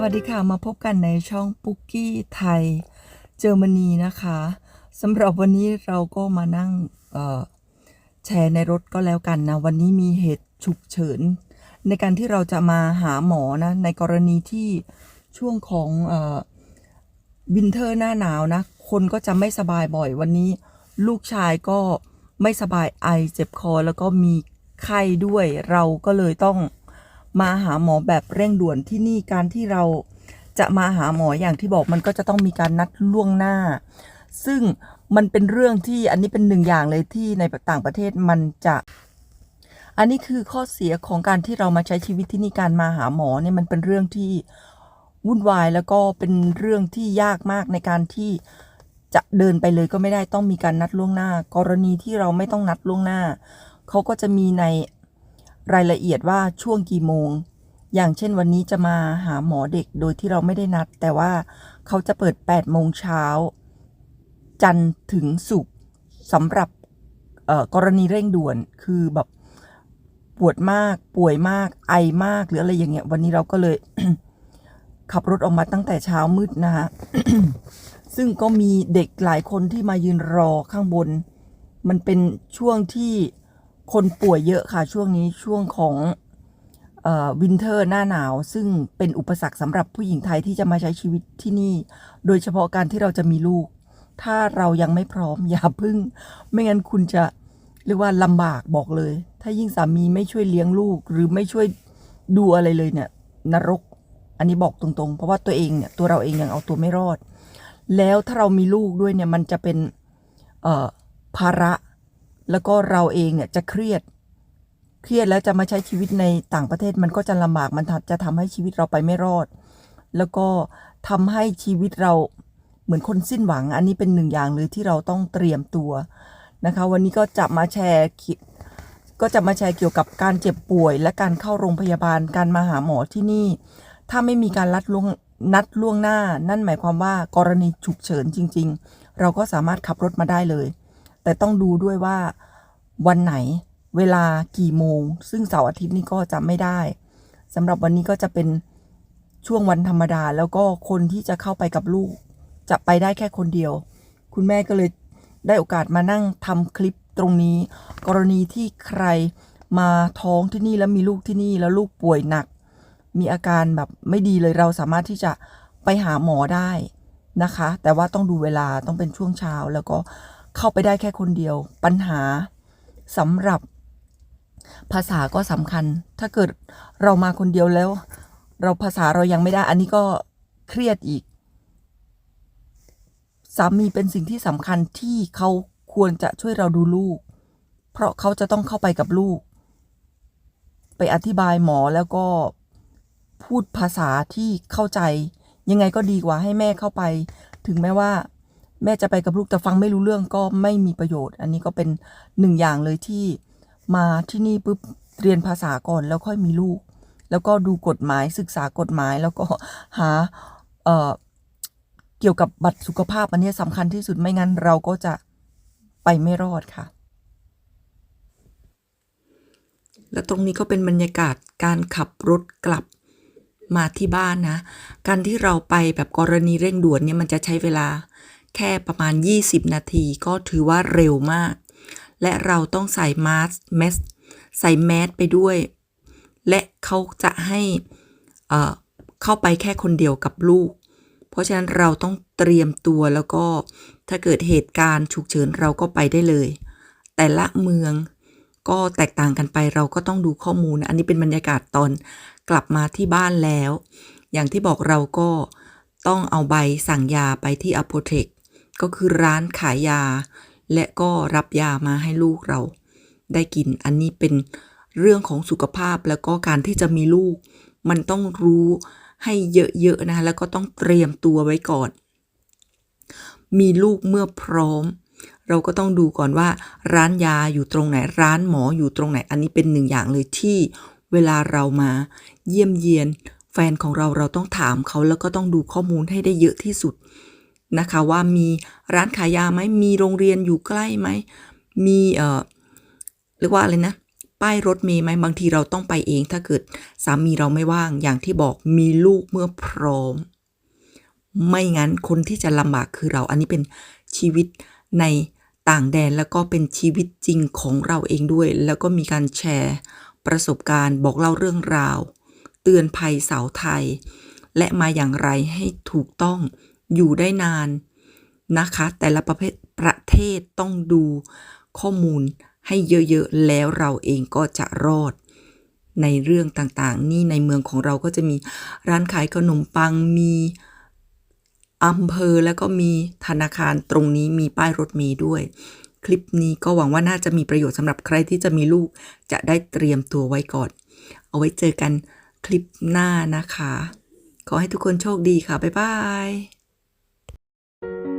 สวัสดีค่ะมาพบกันในช่องปุ๊กกี้ไทยเยอรมนีนะคะสำหรับวันนี้เราก็มานั่งแชร์ในรถก็แล้วกันนะ วันนี้มีเหตุฉุกเฉิน ในการที่เราจะมาหาหมอนะ ในกรณีที่ช่วงของวินเทอร์หน้าหนาวนะ คนก็จะไม่สบายบ่อยวันนี้ ลูกชายก็ไม่สบายไอเจ็บคอ แล้วก็มีไข้ด้วยเราก็เลยต้อง มาหาหมอแบบเร่งด่วนที่นี่การที่เราจะมาหาหมออย่างที่บอกมันก็จะต้องมีการนัดล่วงหน้า ซึ่งมันเป็นเรื่องที่อันนี้เป็นหนึ่งอย่างเลยที่ในต่างประเทศมันจะ อันนี้คือข้อเสียของการที่เรามาใช้ชีวิตที่นี่การมาหาหมอเนี่ยมันเป็นเรื่องที่วุ่นวายแล้วก็เป็นเรื่องที่ยากมากในการที่จะเดินไปเลยก็ไม่ได้ต้องมีการนัดล่วงหน้า กรณีที่เราไม่ต้องนัดล่วงหน้าเขาก็จะมีใน รายละเอียดว่าช่วงกี่โมง อย่างเช่นวันนี้จะมาหาหมอเด็กโดยที่เราไม่ได้นัด แต่ว่าเขาจะเปิด 8 โมงเช้า จันทร์ถึงศุกร์สำหรับกรณีเร่งด่วนคือแบบปวดมากป่วยมากไอมากหรืออะไรอย่างเงี้ย วันนี้เราก็เลยขับรถออกมาตั้งแต่เช้ามืดนะฮะซึ่งก็มีเด็กหลายคนที่มายืนรอข้างบน มันเป็นช่วงที่ คนป่วยเยอะค่ะช่วงนี้ช่วงของวินเทอร์หน้าหนาว ซึ่งเป็นอุปสรรคสำหรับผู้หญิงไทยที่จะมาใช้ชีวิตที่นี่ โดยเฉพาะการที่เราจะมีลูก ถ้าเรายังไม่พร้อมอย่าพึ่ง ไม่งั้นคุณจะเรียกว่าลำบากบอกเลย ถ้ายิ่งสามีไม่ช่วยเลี้ยงลูก หรือไม่ช่วยดูอะไรเลยเนี่ย นรก อันนี้บอกตรงๆ เพราะว่าตัวเองเนี่ยตัวเราเองยังเอาตัวไม่รอด แล้วถ้าเรามีลูกด้วยเนี่ยมันจะเป็นภาระ แล้วก็เราเองเนี่ยจะเครียด เครียดแล้วจะมาใช้ชีวิตในต่างประเทศมันก็จะลำบากมันจะทำให้ชีวิตเราไปไม่รอด แล้วก็ทำให้ชีวิตเราเหมือนคนสิ้นหวัง อันนี้เป็นหนึ่งอย่างเลยที่เราต้องเตรียมตัวนะคะ วันนี้ก็จะมาแชร์ก็จะมาแชร์เกี่ยวกับการเจ็บป่วย และการเข้าโรงพยาบาลการมาหาหมอที่นี่ ถ้าไม่มีการนัดล่วงนัดล่วงหน้า นั่นหมายความว่ากรณีฉุกเฉินจริง ๆ เราก็สามารถขับรถมาได้เลย แต่ต้องดูด้วยว่าวันไหนเวลากี่โมง ซึ่งเสาร์อาทิตย์นี่ก็จะไม่ได้สำหรับวันนี้ก็จะเป็นช่วงวันธรรมดา แล้วก็คนที่จะเข้าไปกับลูก จะไปได้แค่คนเดียว คุณแม่ก็เลยได้โอกาสมานั่งทำคลิปตรงนี้ กรณีที่ใครมาท้องที่นี่แล้วมีลูกที่นี่แล้วลูกป่วยหนัก มีอาการแบบไม่ดีเลยเราสามารถที่จะไปหาหมอได้นะคะ แต่ว่าต้องดูเวลาต้องเป็นช่วงเช้าแล้วก็ เข้าไปได้แค่คนเดียว ปัญหาสำหรับภาษาก็สำคัญ ถ้าเกิดเรามาคนเดียวแล้ว เราภาษาเรายังไม่ได้ อันนี้ก็เครียดอีก สามีเป็นสิ่งที่สำคัญที่เขาควรจะช่วยเราดูลูก เพราะเขาจะต้องเข้าไปกับลูก ไปอธิบายหมอแล้วก็พูดภาษาที่เข้าใจ ยังไงก็ดีกว่าให้แม่เข้าไป ถึงแม้ว่า แม่จะไปกับลูกแต่ฟังไม่รู้เรื่องก็ไม่มีประโยชน์ อันนี้ก็เป็นหนึ่งอย่างเลยที่มาที่นี่ปุ๊บเรียนภาษาก่อนแล้วค่อยมีลูก แล้วก็ดูกฎหมายศึกษากฎหมายแล้วก็หาเเกี่ยวกับบัตรสุขภาพอันนี้สำคัญที่สุดไม่งั้นเราก็จะไปไม่รอดค่ะ และตรงนี้ก็เป็นบรรยากาศการขับรถกลับมาที่บ้านนะ การที่เราไปแบบกรณีเร่งด่วนเนี่ยมันจะใช้เวลา แค่ประมาณ 20 นาทีก็ถือว่าเร็วมาก และเราต้องใส่มาสแมสใส่แมสไปด้วย และเขาจะให้เเข้าไปแค่คนเดียวกับลูก เพราะฉะนั้นเราต้องเตรียมตัวแล้วก็ถ้าเกิดเหตุการณ์ฉุกเฉินเราก็ไปได้เลย แต่ละเมืองก็แตกต่างกันไปเราก็ต้องดูข้อมูล อันนี้เป็นบรรยากาศตอนกลับมาที่บ้านแล้ว อย่างที่บอกเราก็ต้องเอาใบสั่งยาไปที่อ p o t e c ก็คือร้านขายยา และก็รับยามาให้ลูกเรา ได้กินอันนี้เป็นเรื่องของสุขภาพแล้วก็การที่จะมีลูก มันต้องรู้ให้เยอะๆนะแล้วก็ต้องเตรียมตัวไว้ก่อน มีลูกเมื่อพร้อม เราก็ต้องดูก่อนว่า ร้านยาอยู่ตรงไหนร้านหมออยู่ตรงไหน อันนี้เป็นหนึ่งอย่างเลยที่เวลาเรามาเยี่ยมเยียน แฟนของเราเราต้องถามเขาแล้วก็ต้องดูข้อมูลให้ได้เยอะที่สุด นะคะว่ามีร้านขายยาไหมมีโรงเรียนอยู่ใกล้ไหมมีเอ่อเรียกว่าอะไรนะป้ายรถเมย์ไหมบางทีเราต้องไปเองถ้าเกิดสามีเราไม่ว่างอย่างที่บอกมีลูกเมื่อพร้อม ไม่งั้นคนที่จะลำบากคือเราอันนี้เป็นชีวิตในต่างแดนแล้วก็เป็นชีวิตจริงของเราเองด้วย แล้วก็มีการแชร์ประสบการณ์บอกเล่าเรื่องราว เตือนภัยสาวไทย และมาอย่างไรให้ถูกต้อง อยู่ได้นานนะคะ แต่ละประเภทประเทศต้องดูข้อมูลให้เยอะๆ แล้วเราเองก็จะรอด ในเรื่องต่างๆ นี่ในเมืองของเราก็จะมีร้านขายขนมปังมีอำเภอแล้วก็มีธนาคารตรงนี้มีป้ายรถเมล์ด้วย คลิปนี้ก็หวังว่าน่าจะมีประโยชน์สำหรับใครที่จะมีลูก จะได้เตรียมตัวไว้ก่อน เอาไว้เจอกันคลิปหน้านะคะ ขอให้ทุกคนโชคดีค่ะ บ๊ายบาย thank you